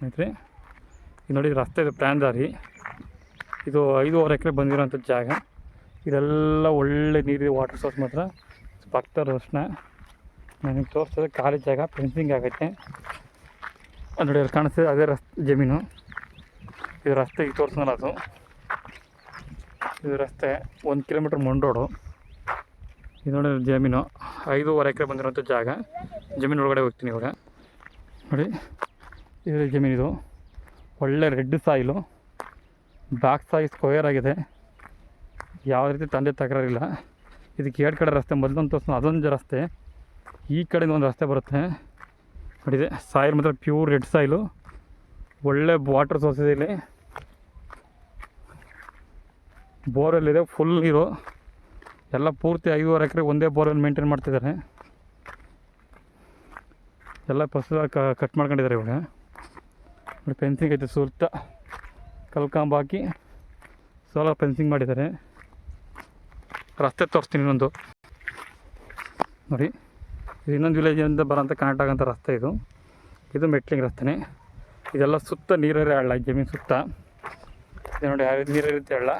ಸ್ನೇಹಿತರೆ, ಇದು ನೋಡಿ ರಸ್ತೆ ಇದು ಪ್ಲ್ಯಾನ್ ದಾರಿ. ಇದು ಐದೂವರೆ ಎಕರೆ ಬಂದಿರೋಂಥ ಜಾಗ. ಇದೆಲ್ಲ ಒಳ್ಳೆ ನೀರಿದೆ ವಾಟರ್ ಸೋರ್ಸ್ ಮಾತ್ರ. ಪಕ್ಕದ ರಸ್ನ. ನನಗೆ ತೋರಿಸ್ತದೆ ಖಾಲಿ ಜಾಗ ಫೆನ್ಸಿಂಗ್ ಆಗೈತೆ. ಅದು ನೋಡಿ ಅಲ್ಲಿ ಕಾಣಿಸ್ತದೆ, ಅದೇ ರಸ್, ಜಮೀನು. ಇದು ರಸ್ತೆ ಈಗ ತೋರಿಸ್ನಲ್ಲ ಅದು. ಇದು ರಸ್ತೆ ಒಂದು ಕಿಲೋಮೀಟ್ರ್ ಮುಂಡೋಡು ಇದು ನೋಡಿ ಜಮೀನು. ಐದೂವರೆ ಎಕರೆ ಬಂದಿರೋಂಥ ಜಾಗ. ಜಮೀನು ಒಳಗಡೆ ಹೋಗ್ತೀನಿ ಇವಾಗ. ನೋಡಿ. ಜಮೀನಿದು ಒಳ್ಳೆ ರೆಡ್ ಸಾಯಿಲು. ಬ್ಯಾಕ್ ಸಾಯಿ ಸ್ಕ್ವೇರ್ ಆಗಿದೆ. ಯಾವ ರೀತಿ ತಂದೆ ತಕರಾರಿಲ್ಲ. ಇದಕ್ಕೆ ಎರಡು ಕಡೆ ರಸ್ತೆ, ಮೊದಲೊಂದು ತೋರಿಸ್ ಅದೊಂದು ರಸ್ತೆ. ಈ ಕಡೆಯಿಂದ ಒಂದು ರಸ್ತೆ ಬರುತ್ತೆ. ಇದೆ, ಸಾಯಿಲ್ ಮಾತ್ರ ಪ್ಯೂರ್ ರೆಡ್ ಸಾಯಿಲು. ಒಳ್ಳೆ ವಾಟರ್ ಸೋರ್ಸ್ ಇದೆ ಇಲ್ಲಿ. ಇದೆ ಫುಲ್ ನೀರು. ಎಲ್ಲ ಪೂರ್ತಿ ಐದೂವರೆ ಎಕರೆ ಒಂದೇ ಬೋರ್ವೆಲ್ ಮೇಂಟೈನ್ ಮಾಡ್ತಿದ್ದಾರೆ. ಎಲ್ಲ ಫಸಲು ಕಟ್ ಮಾಡ್ಕೊಂಡಿದ್ದಾರೆ ಇವಾಗ. ನೋಡಿ ಫೆನ್ಸಿಂಗ್ ಐತೆ ಸುತ್ತ. ಕಲ್ಕಾಂಬ ಹಾಕಿ ಸೋಲಾರ್ ಫೆನ್ಸಿಂಗ್ ಮಾಡಿದ್ದಾರೆ. ರಸ್ತೆ ತೋರಿಸ್ತೀನಿ ಇನ್ನೊಂದು. ನೋಡಿ, ಇದು ಇನ್ನೊಂದು ವಿಲೇಜಿಂದ ಬರೋಂಥ ಕನೆಕ್ಟ್ ಆಗೋಂಥ ರಸ್ತೆ ಇದು. ಇದು ಮೆಟ್ಲಿಂಗ್ ರಸ್ತೆನೇ. ಇದೆಲ್ಲ ಸುತ್ತ ನೀರೇ ಹಳ್ಳ ಜಮೀನು ಸುತ್ತ. ನೋಡಿ ಯಾವ ರೀತಿ ನೀರಿರುತ್ತೆ ಹಳ್ಳ.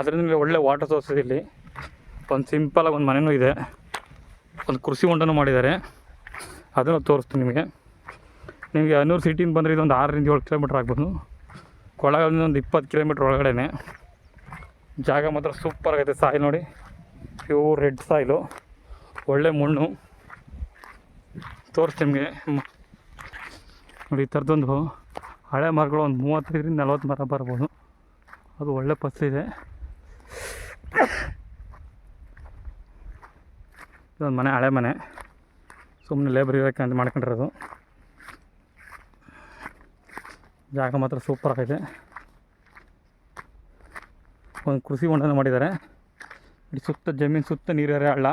ಅದರಿಂದ ಒಳ್ಳೆ ವಾಟರ್ ಸೋರ್ಸ್ ಇಲ್ಲಿ. ಒಂದು ಸಿಂಪಲಾಗಿ ಒಂದು ಮನೆಯೂ ಇದೆ. ಒಂದು ಕೃಷಿ ಹೊಂಡನೂ ಮಾಡಿದ್ದಾರೆ. ಅದನ್ನು ತೋರಿಸ್ತೀನಿ ನಿಮಗೆ. ನಿಮಗೆ ಹನ್ನೂರು ಸಿಟಿಯಿಂದ ಬಂದರೆ ಇದೊಂದು ಆರರಿಂದ ಏಳು ಕಿಲೋಮೀಟ್ರ್ ಆಗ್ಬೋದು. ಕೊಳಗದಿಂದ ಒಂದು ಇಪ್ಪತ್ತು ಕಿಲೋಮೀಟ್ರ್ ಒಳಗಡೆ ಜಾಗ ಮಾತ್ರ ಸೂಪರ್ ಆಗೈತೆ ಸಾಯಿಲ್ ನೋಡಿ. ಪ್ಯೂರ್ ರೆಡ್ ಸಾಯಿಲು ಒಳ್ಳೆ ಮಣ್ಣು. ತೋರಿಸ್ತೀನಿ ನಿಮಗೆ. ನೋಡಿ, ಈ ಥರದೊಂದು ಹಳೆ ಮರಗಳು ಒಂದು ಮೂವತ್ತೈದರಿಂದ ನಲ್ವತ್ತು ಮರ ಬರ್ಬೋದು. ಅದು ಒಳ್ಳೆ ಫಸಲಿದೆ ಇದೊಂದು ಮನೆ, ಹಳೆ ಮನೆ. ಸುಮ್ಮನೆ ಲೇಬರ್ ಇರೋಕ್ಕೆ ಅಂತ ಮಾಡ್ಕೊಂಡಿರೋದು. ಜಾಗ ಮಾತ್ರ ಸೂಪರ್ ಆಗೈತೆ ಒಂದು ಕೃಷಿ ಹೊಂಡನ ಮಾಡಿದ್ದಾರೆ. ಇಲ್ಲಿ ಸುತ್ತ ಜಮೀನು, ಸುತ್ತ ನೀರಿರೋ ಹಳ್ಳ.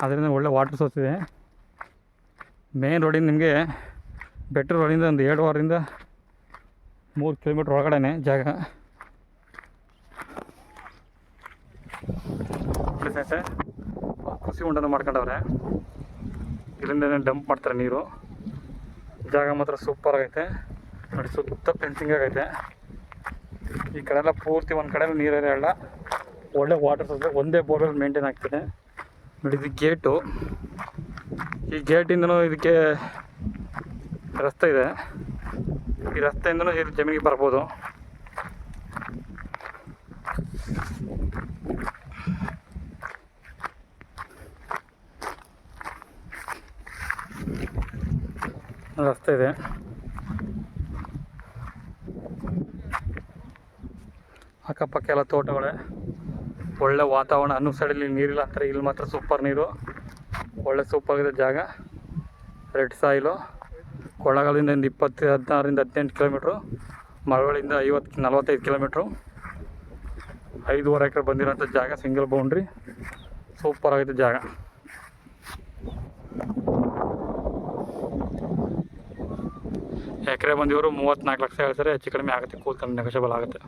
ಅದರಿಂದ ಒಳ್ಳೆ ವಾಟರ್ ಸೋರ್ಸ್ ಇದೆ. ಮೇನ್ ರೋಡಿಂದ ನಿಮಗೆ ಬೆಟ್ರ್ ರೋಡಿಂದ ಒಂದು ಎರಡು ವಾರದಿಂದ ಮೂರು ಕಿಲೋಮೀಟ್ರ್ ಒಳಗಡೆ ಜಾಗ. ಕೃಷಿ ಹೊಂಡನ ಮಾಡ್ಕೊಂಡವ್ರೆ. ಇಲ್ಲಿಂದ ಡಂಪ್ ಮಾಡ್ತಾರೆ ನೀರು. ಜಾಗ ಮಾತ್ರ ಸೂಪರ್ ಆಗೈತೆ. ನೋಡಿ, ಸುತ್ತ ಫೆನ್ಸಿಂಗ್ ಆಗೈತೆ. ಈ ಕಡೆ ಎಲ್ಲ ಪೂರ್ತಿ ಒಂದು ಕಡೆ ನೀರು ಹರಿಯಲ್ಲ ಒಳ್ಳೆ ವಾಟರ್ ಸಪ್ಲೈ ಒಂದೇ ಬೋರ್ವೆಲ್ ಮೇಂಟೈನ್ ಆಗ್ತಿದೆ. ನೋಡಿ, ಇದು ಗೇಟು ಈ ಗೇಟಿಂದನೂ ಇದಕ್ಕೆ ರಸ್ತೆ ಇದೆ. ಈ ರಸ್ತೆಯಿಂದನೂ ಇಲ್ಲಿ ಜಮೀನಿಗೆ ಬರ್ಬೋದು. ರಸ್ತೆ ಇದೆ. ಅಕ್ಕಪಕ್ಕ ಎಲ್ಲ ತೋಟಗಳೇ. ಒಳ್ಳೆ ವಾತಾವರಣ ಅನ್ನೋ ಸೈಡಲ್ಲಿ ನೀರಿಲ್ಲ ಅಂತಾರೆ ಇಲ್ಲಿ ಮಾತ್ರ ಸೂಪರ್ ನೀರು. ಒಳ್ಳೆ ಸೂಪರ್ ಇದೆ ಜಾಗ. ರೆಡ್ ಸಾಯಿಲು ಕೊಳ್ಳಗಾಲದಿಂದ ಒಂದು ಇಪ್ಪತ್ತು, ಹದಿನಾರರಿಂದ ಹದಿನೆಂಟು ಕಿಲೋಮೀಟ್ರು ಮರಗಳಿಂದ ಐವತ್ತು, ನಲವತ್ತೈದು ಕಿಲೋಮೀಟ್ರು ಐದೂವರೆ ಎಕರೆ ಬಂದಿರೋಂಥ ಜಾಗ ಸಿಂಗಲ್ ಬೌಂಡ್ರಿ ಸೂಪರ್ ಆಗೈತೆ ಜಾಗ. ಎಕರೆ ಬಂದಿವರು ಮೂವತ್ತ್ನಾಲ್ಕು ಲಕ್ಷ ಹೇಳ್ತಾರೆ, ಹೆಚ್ಚು ಕಡಿಮೆ ಆಗುತ್ತೆ, ಕೂತ್ಕೊಂಡು ನೆಗೋಷಿಯಬಲ್ ಆಗುತ್ತೆ.